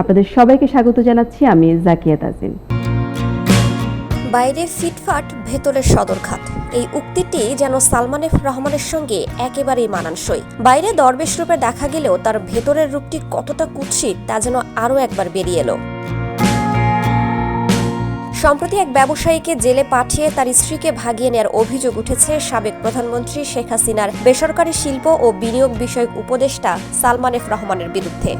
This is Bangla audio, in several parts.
আপনাদের সবাইকে স্বাগত জানাচ্ছি, আমি জাকিয়া তাজিন। বাইরে ফিটফাট, ভেতরে সদরঘাত এই উক্তিটি যেন সালমান এফ রহমানের সঙ্গে একেবারেই মানানসই। বাইরে দরবেশ রূপে দেখা গেলেও তার ভেতরের রূপটি কতটা কুৎসিত তা যেন আরও একবার বেরিয়ে এলো। সম্প্রতি এক ব্যবসায়ীকে জেলে পাঠিয়ে তার স্ত্রীকে ভাগিয়ে নেওয়ার অভিযোগ উঠেছে সাবেক প্রধানমন্ত্রী শেখ হাসিনার বেসরকারি শিল্প ও বিনিয়োগ বিষয়ক উপদেষ্টা সালমান এফ রহমানের বিরুদ্ধে।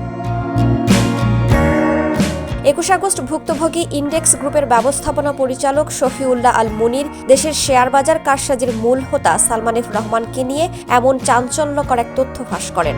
একুশ আগস্ট ভুক্তভোগী ইন্ডেক্স গ্রুপের ব্যবস্থাপনা পরিচালক শফিউল্লাহ আল মুনির দেশের শেয়ার বাজার কারসাজির মূল হোতা সালমানিফ রহমানকে নিয়ে এমন চাঞ্চল্যকর এক তথ্য ফাঁস করেন।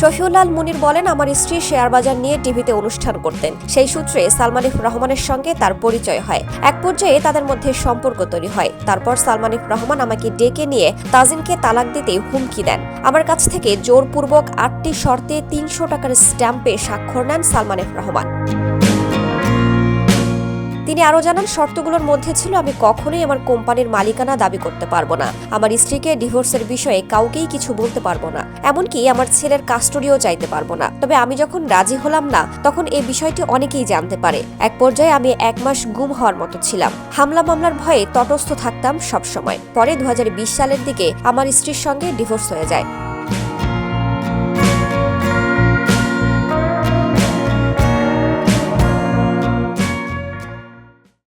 শফিউল্লাহ আল মুনির বলেন, আমার স্ত্রী শেয়ার বাজার নিয়ে টিভিতে অনুষ্ঠান করতেন। সেই সূত্রে সালমান এফ রহমানের সঙ্গে তার পরিচয় হয়। এক পর্যায়ে তাদের মধ্যে সম্পর্ক তৈরি হয়। তারপর সালমান এফ রহমান আমাকে ডেকে নিয়ে তাজিনকে তালাক দিতে হুমকি দেন। আমার কাছ থেকে জোরপূর্বক আটটি শর্তে তিনশো টাকার স্ট্যাম্পে স্বাক্ষর নেন সালমান এফ রহমান। তিনি আরও জানান, শর্তগুলোর মধ্যে ছিল, আমি কখনোই আমার কোম্পানির মালিকানা দাবি করতে পারব না। আমার স্ত্রীকে ডিভোর্সের বিষয়ে কাউকেই কিছু বলতে পারব না। এমনকি আমার ছেলের কাস্টোডিও চাইতে পারব না। তবে আমি যখন রাজি হলাম না, তখন এই বিষয়টি অনেকেই জানতে পারে। এক পর্যায়ে আমি এক মাস গুম হওয়ার মতো ছিলাম। হামলা মামলার ভয়ে তটস্থ থাকতাম সবসময়। পরে দু হাজার বিশ সালের দিকে আমার স্ত্রীর সঙ্গে ডিভোর্স হয়ে যায়।